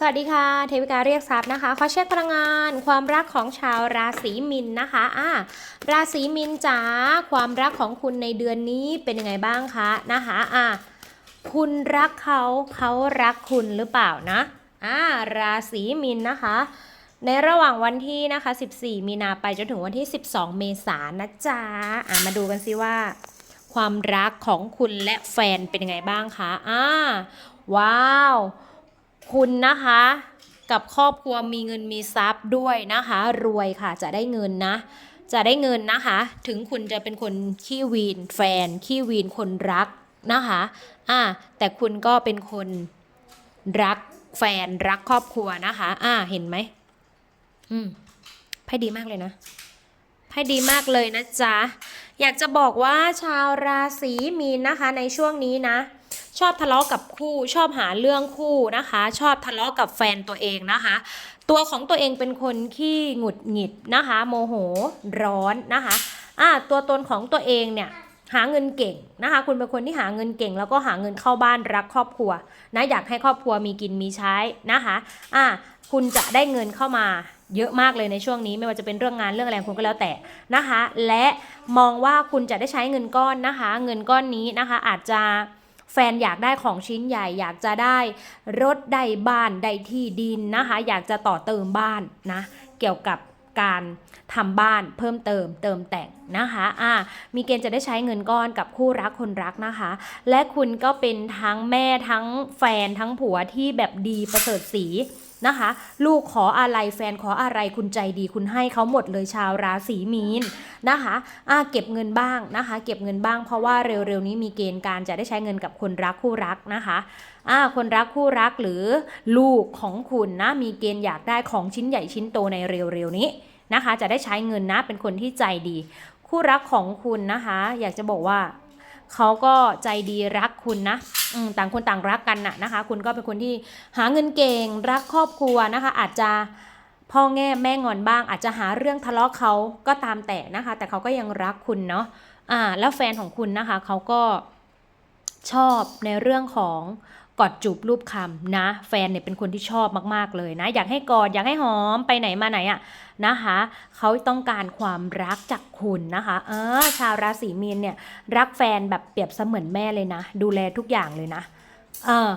สวัสดีค่ะ เทวิกาเรียกทรัพย์นะคะขอเช็คพลังงาน ความรักของชาวราศีมินนะคะอ่าราศีมินจ๋าความรักของคุณในเดือนนี้เป็นยังไงบ้างคะนะคะอ่าคุณรักเขาเขารักคุณหรือเปล่านะอ่าราศีมินนะคะ ในระหว่างวันที่นะคะ 14 มีนาไปจนถึงวันที่ 12 เมษายนนะจ๊ะอ่ามาดูกันซิว่า ความรักของคุณและแฟนเป็นยังไงบ้างคะอ่าว้าว คุณนะคะ กับครอบครัวมีเงินมีทรัพย์ด้วยนะคะ รวยค่ะจะได้เงินนะ จะได้เงินนะคะ ถึงคุณจะเป็นคนขี้วีนแฟนขี้วีนคนรักนะคะอ่าแต่คุณก็เป็นคนรักแฟนรักครอบครัวนะคะ อ่าเห็นไหมอืมไพ่ดีมากเลยนะไพ่ดีมากเลยนะจ๊ะ อยากจะบอกว่าชาวราศีมีนนะคะในช่วงนี้นะ ชอบทะเลาะกับคู่ ชอบหาเรื่องคู่นะคะ ชอบทะเลาะกับแฟนตัวเองนะคะ ตัวของตัวเองเป็นคนขี้หงุดหงิดนะคะ โมโหร้อนนะคะอ่าตัวตนของตัวเองเนี่ยหาเงินเก่งนะคะ คุณเป็นคนที่หาเงินเก่ง แล้วก็หาเงินเข้าบ้านรักครอบครัวนะอยากให้ครอบครัวมีกินมีใช้นะคะอ่าคุณจะได้เงินเข้ามาเยอะมากเลยในช่วงนี้ไม่ว่าจะเป็นเรื่องงานเรื่องอะไรคุณก็แล้วแต่นะคะ และมองว่าคุณจะได้ใช้เงินก้อนนะคะ เงินก้อนนี้นะคะอาจจะ แฟนอยากได้ของชิ้นใหญ่ อยากจะได้รถได้บ้านได้ที่ดินนะคะ อยากจะต่อเติมบ้านนะ เกี่ยวกับการทำบ้านเพิ่มเติมเติมแต่งนะคะอ่ามีเกณฑ์จะได้ใช้เงินก้อนกับคู่รักคนรักนะคะ และคุณก็เป็นทั้งแม่ทั้งแฟนทั้งผัวที่แบบดีประเสริฐสี นะคะ ลูกขออะไรแฟนขออะไรคุณใจดีคุณให้เขาหมดเลยชาวราศีมีนนะคะอ่าเก็บเงินบ้างนะคะ เก็บเงินบ้างเพราะว่าเร็วๆนี้มีเกณฑ์การจะได้ใช้เงินกับคนรักคู่รักนะคะอ่าคนรักคู่รักหรือลูกของคุณนะมีเกณฑ์อยากได้ของชิ้นใหญ่ชิ้นโตในเร็วๆนี้นะคะ จะได้ใช้เงินนะเป็นคนที่ใจดี คู่รักของคุณนะคะ อยากจะบอกว่าเขาก็ใจดีรักคุณนะ ต่างคนต่างรักกันน่ะนะคะ คุณก็เป็นคนที่หาเงินเก่งรักครอบครัวนะคะ อาจจะพ่อแง่แม่งอนบ้าง อาจจะหาเรื่องทะเลาะเขาก็ตามแต่นะคะ แต่เขาก็ยังรักคุณเนาะอ่าแล้วแฟนของคุณนะคะเขาก็ชอบในเรื่องของ กอดจูบรูปคำนะ แฟนเนี่ยเป็นคนที่ชอบมาก ๆ เลยนะ อยากให้กอดอยากให้หอมไปไหนมาไหนอะนะคะเขาต้องการความรักจากคุณนะคะ เออ ชาวราศีมีนเนี่ย รักแฟนแบบเปรียบเสมือนแม่เลยนะ ดูแลทุกอย่างเลยนะ เออ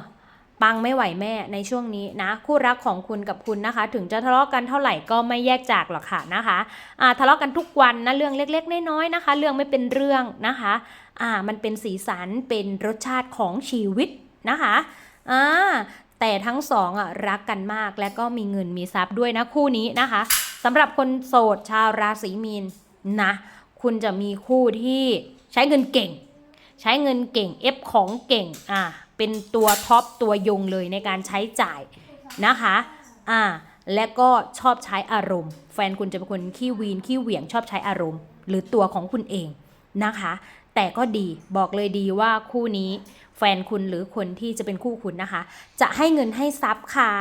ปังไม่ไหวแม่ในช่วงนี้นะ คู่รักของคุณกับคุณนะคะ ถึงจะทะเลาะกันเท่าไหร่ก็ไม่แยกจากหรอกค่ะนะคะอ่าทะเลาะกันทุกวันนะเรื่องเล็กๆน้อยๆนะคะ เรื่องไม่เป็นเรื่องนะคะ อ่ามันเป็นสีสันเป็นรสชาติของชีวิต นะคะอ่าแต่ทั้งสองอะรักกันมากและก็มีเงินมีทรัพย์ด้วยนะคู่นี้นะคะสำหรับคนโสดชาวราศีมีนนะคุณจะมีคู่ที่ใช้เงินเก่ง ใช้เงินเก่งเอฟของเก่งอ่าเป็นตัวท็อปตัวยงเลยในการใช้จ่ายนะคะอ่าและก็ชอบใช้อารมณ์ แฟนคุณจะเป็นคนขี้วีนขี้เหวี่ยงชอบใช้อารมณ์ หรือตัวของคุณเองนะคะ แต่ก็ดีบอกเลยดีว่าคู่นี้ แฟนคุณหรือคนที่จะเป็นคู่คุณนะคะ จะให้เงินให้ทรัพย์ค่ะ